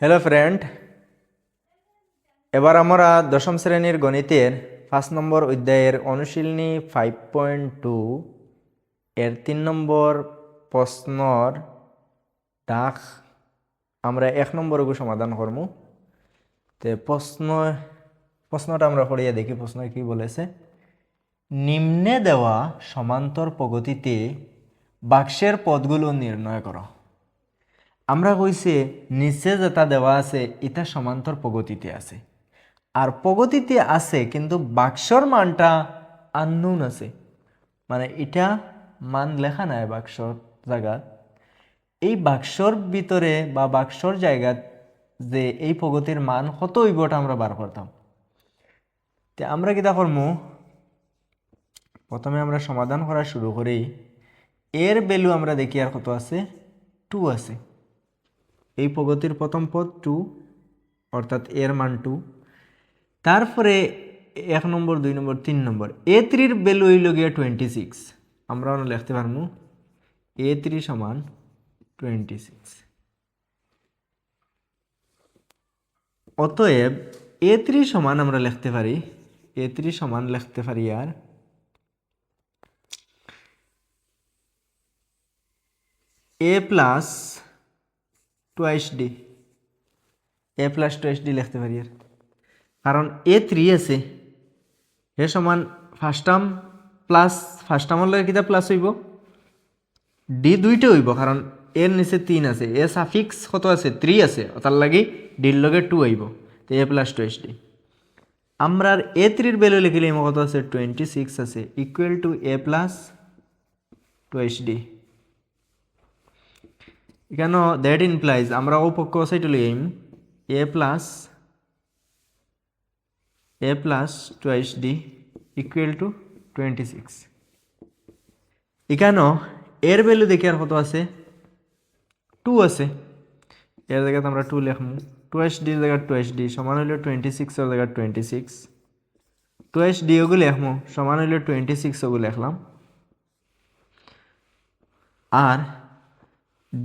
Hello friend এবার আমরা দশম শ্রেণির গণিতের পাঁচ নম্বর অধ্যায়ের অনুশীলনী ফাইভ পয়েন্ট টু এর তিন নম্বর প্রশ্নর ডাক আমরা এক নম্বরকে সমাধান করব তে প্রশ্ন, প্রশ্নটা আমরা পড়িয়ে দেখি, প্রশ্ন কি বলেছে? নিম্নে দেওয়া সমান্তর প্রগতিতে বাক্সের পদগুলো নির্ণয় করো। আমরা কইছে, নিচে যেটা দেওয়া আছে, এটা সমান্তর প্রগতিতে আছে। আর প্রগতিতে আছে, কিন্তু বাক্সর মানটা আননুন আছে। মানে এটা মান লেখা নাই বাক্সর জায়গাত। এই বাক্সর ভিতরে বা বাক্সর জায়গাত যে এই প্রগতির মান কত হইবটা আমরা বার করতাম। তে আমরা কিতা করমু? প্রথমে আমরা সমাধান করা শুরু করি। এর ভ্যালু আমরা দেখি আর কত আছে? টু আছে। এই প্রগতির প্রথম পদ টু, অর্থাৎ এর মান টু। তারপরে এক নম্বর, দুই নম্বর, তিন নম্বর। এ থ্রির ভ্যালু হইল গিয়া টোয়েন্টি সিক্স আমরা লিখতে পারব এ থ্রি সমান টোয়েন্টি সিক্স অতএব এ থ্রি সমান আমরা লিখতে পারি, এ থ্রি সমান লিখতে পারি আর a plus twice d a plus twice d লিখতে পারি আর। কারণ এ থ্রি আছে এ সমান ফার্স্ট টার্ম প্লাস ফার্স্ট টার্মের লগে কিতা প্লাস হইব? ডি দুইটা হইব, কারণ এর নিচে তিন আছে এ সাফিক্স কত আছে? থ্রি আছে তার লাগি ডির লগে টু হইব। তো এ প্লাস টোয়েস ডি আমরা এ থ্রির ভ্যালু লিখিলে কত আছে? টোয়েন্টি সিক্স আছে equal to a plus twice d এখানে দ্যাট ইমপ্লাইজ আমরা ও পক্ষ সাইড লই I'm a plus a plus twice d equal to twenty six এখানেও এর ভ্যালু দেখি আর কত আছে? টু আছে। এর জায়গাতে আমরা টু লিখমু। টুয়েস ডির জায়গা টুয়েস ডি সমান হইল টোয়েন্টি সিক্সের জায়গা টোয়েন্টি সিক্স টুয়েস ডি ওগুলো লিখমু, সমান হইল টোয়েন্টি সিক্স ওগুলো লিখলাম। আর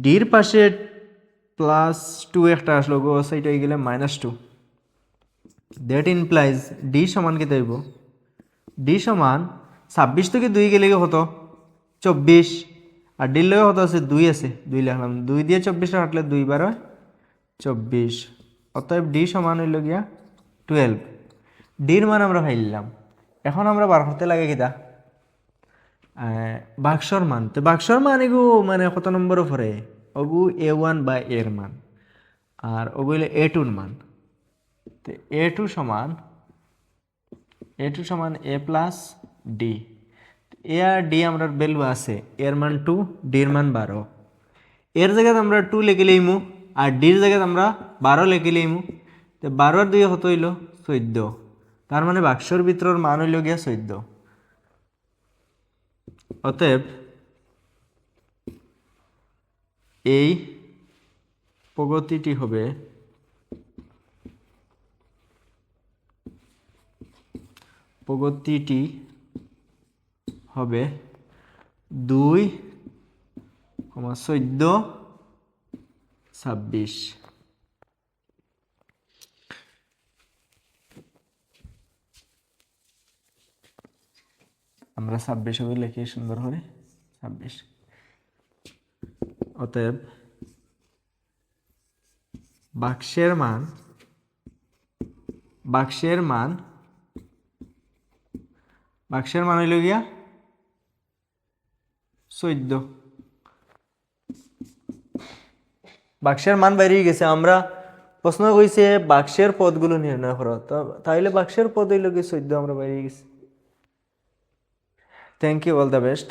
ডির পাশে প্লাস টু একটা আসলো গো সাইড হয়ে গেলে minus two that implies d সমান কী দেব। ডি সমান ছাব্বিশ থেকে দুই গেলে হতো চব্বিশ। আর ডির লগে কত আছে দুই আছে, দুই লিখলাম। দুই দিয়ে চব্বিশটা কাটলে দুই বার, চব্বিশ। অতএব ডি সমান হইল গিয়া টুয়েলভ ডির মান আমরা ফাইলাম এখন আমরা বার করতে লাগে কিতা? বাক্সর মান তো বাক্সর মান এগু মানে কত নম্বর পরে অগু এ ওয়ান বা এর মান। আর ওগু হইল এ টুর মান। তো এ টু সমান এ টু সমান এ প্লাস ডি এ আর ডি আমরা ভ্যালু আছে, এর মান টু ডির মান বারো। এর জায়গায় আমরা টু লিখে লইমু আর ডির জায়গায় আমরা বারো লিখে লইমু তো বারোর দুই কত হইল চৈদ্দ। তার মানে বাক্সর ভিতরের মান হইল গিয়া চৈদ্দ। অতএব এই প্রগতিটি হবে প্রগতিটি হবে দুই কমা চোদ্দ ছাব্বিশ। আমরা ছাব্বিশ হবে, লিখি সুন্দর করে। ছাব্বিশ। অতএব বাক্সের মান বাক্সের মান বাক্সের মান হইল গিয়া চোদ্দ। বাক্সের মান বেরিয়ে গেছে, আমরা প্রশ্ন কইছে বাক্সের পদগুলো নির্ণয় করো। তো তাইলে বাক্সের পদ হইল গিয়ে চোদ্দ, আমরা বেরিয়ে গেছি। Thank you all the best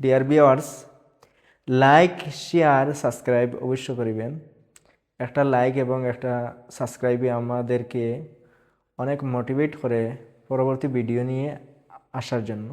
dear viewers like share subscribe অবশ্য করিবেন। একটা লাইক এবং একটা সাবস্ক্রাইবে আমাদেরকে অনেক মোটিভেট করে পরবর্তী ভিডিও নিয়ে আসার জন্য।